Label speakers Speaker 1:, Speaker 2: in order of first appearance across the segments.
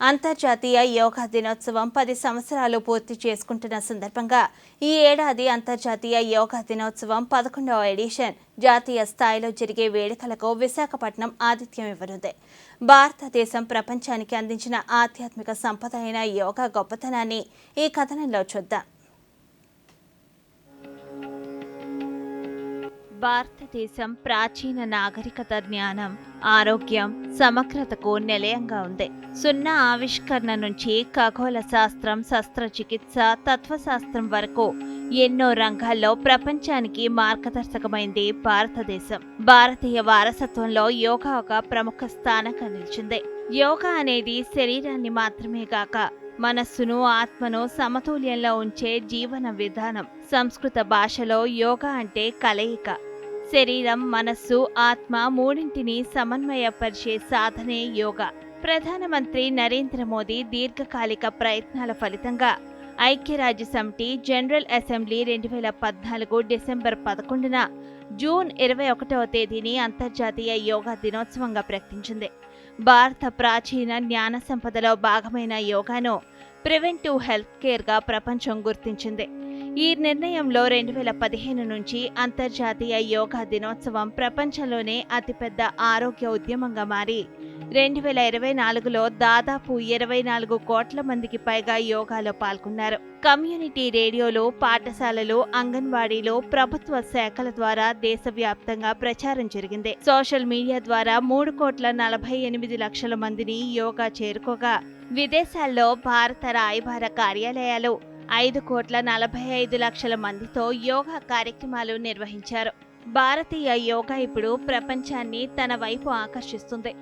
Speaker 1: అంతర్జాతీయ యోగా దినోత్సవం పది సంవత్సరాలు పూర్తి చేసుకుంటున్న సందర్భంగా ఈ ఏడాది అంతర్జాతీయ యోగా దినోత్సవం పదకొండవ ఎడిషన్ జాతీయ స్థాయిలో జరిగే వేడుకలకు విశాఖపట్నం ఆతిథ్యం ఇవ్వనుంది. భారతదేశం ప్రపంచానికి అందించిన ఆధ్యాత్మిక సంపద అయిన యోగా గొప్పతనాన్ని ఈ కథనంలో చూద్దాం. భారతదేశం ప్రాచీన నాగరికత జ్ఞానం ఆరోగ్యం సమగ్రతకు నిలయంగా ఉంది. సున్నా ఆవిష్కరణ నుంచి ఖగోళ శాస్త్రం శస్త్రచికిత్స తత్వశాస్త్రం వరకు ఎన్నో రంగాల్లో ప్రపంచానికి మార్గదర్శకమైంది భారతదేశం. భారతీయ వారసత్వంలో యోగా ఒక ప్రముఖ స్థానంగా నిలిచింది. యోగా అనేది శరీరాన్ని మాత్రమే కాక మనస్సును ఆత్మను సమతుల్యంలో ఉంచే జీవన విధానం. సంస్కృత భాషలో యోగా అంటే కలయిక. శరీరం మనస్సు ఆత్మ మూడింటిని సమన్వయపరిచే సాధనే యోగా. ప్రధానమంత్రి నరేంద్ర మోదీ దీర్ఘకాలిక ప్రయత్నాల ఫలితంగా ఐక్యరాజ్య సమితి జనరల్ అసెంబ్లీ రెండు వేల పద్నాలుగు డిసెంబర్ పదకొండున జూన్ ఇరవై ఒకటవ తేదీని అంతర్జాతీయ యోగా దినోత్సవంగా ప్రకటించింది. భారత ప్రాచీన జ్ఞాన సంపదలో భాగమైన యోగాను ప్రివెంటివ్ హెల్త్ కేర్గా ప్రపంచం గుర్తించింది. ఈ నిర్ణయంలో రెండు వేల పదిహేను నుంచి అంతర్జాతీయ యోగా దినోత్సవం ప్రపంచంలోనే అతిపెద్ద ఆరోగ్య ఉద్యమంగా మారి. రెండు వేల ఇరవై నాలుగులో దాదాపు ఇరవై నాలుగు కోట్ల మందికి పైగా యోగాలో పాల్గొన్నారు. కమ్యూనిటీ రేడియోలు పాఠశాలలు అంగన్వాడీలు ప్రభుత్వ శాఖల ద్వారా దేశవ్యాప్తంగా ప్రచారం జరిగింది. సోషల్ మీడియా ద్వారా మూడు కోట్ల నలభై ఎనిమిది లక్షల మందిని యోగా చేరుకోగా. విదేశాల్లో భారత రాయబార కార్యాలయాలు ఐదు కోట్ల నలభై ఐదు లక్షల మందితో యోగా కార్యక్రమాలు నిర్వహించారు. భారతీయ యోగా ఇప్పుడు ప్రపంచాన్ని తన వైపు ఆకర్షిస్తుంది.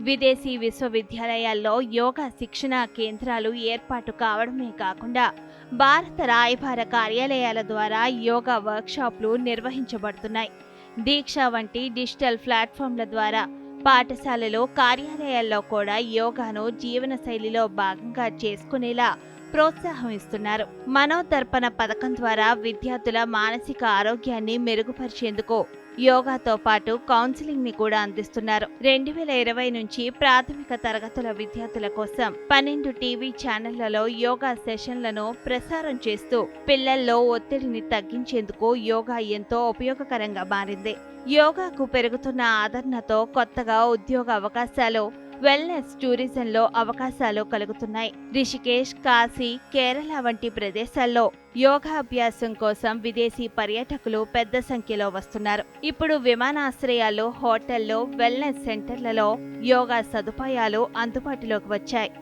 Speaker 1: విదేశీ విశ్వవిద్యాలయాల్లో యోగా శిక్షణ కేంద్రాలు ఏర్పాటు కావడమే కాకుండా భారత రాయబార కార్యాలయాల ద్వారా యోగా వర్క్షాప్లు నిర్వహించబడుతున్నాయి. దీక్ష వంటి డిజిటల్ ప్లాట్ఫామ్ల ద్వారా పాఠశాలలో కార్యాలయాల్లో కూడా యోగాను జీవనశైలిలో భాగంగా చేసుకునేలా ప్రోత్సాహం ఇస్తున్నారు. మనోదర్పణ పథకం ద్వారా విద్యార్థుల మానసిక ఆరోగ్యాన్ని మెరుగుపరిచేందుకు యోగాతో పాటు కౌన్సిలింగ్ని కూడా అందిస్తున్నారు. రెండు వేల ఇరవై నుంచి ప్రాథమిక తరగతుల విద్యార్థుల కోసం పన్నెండు టీవీ ఛానళ్ళలో యోగా సెషన్లను ప్రసారం చేస్తూ పిల్లల్లో ఒత్తిడిని తగ్గించేందుకు యోగా ఎంతో ఉపయోగకరంగా మారింది. యోగాకు పెరుగుతున్న ఆదరణతో కొత్తగా ఉద్యోగ అవకాశాలు వెల్నెస్ టూరిజంలో అవకాశాలు కలుగుతున్నాయి. రిషికేష్ కాశీ కేరళ వంటి ప్రదేశాల్లో యోగాభ్యాసం కోసం విదేశీ పర్యాటకులు పెద్ద సంఖ్యలో వస్తున్నారు. ఇప్పుడు విమానాశ్రయాలు హోటల్లో వెల్నెస్ సెంటర్లలో యోగా సదుపాయాలు అందుబాటులోకి వచ్చాయి.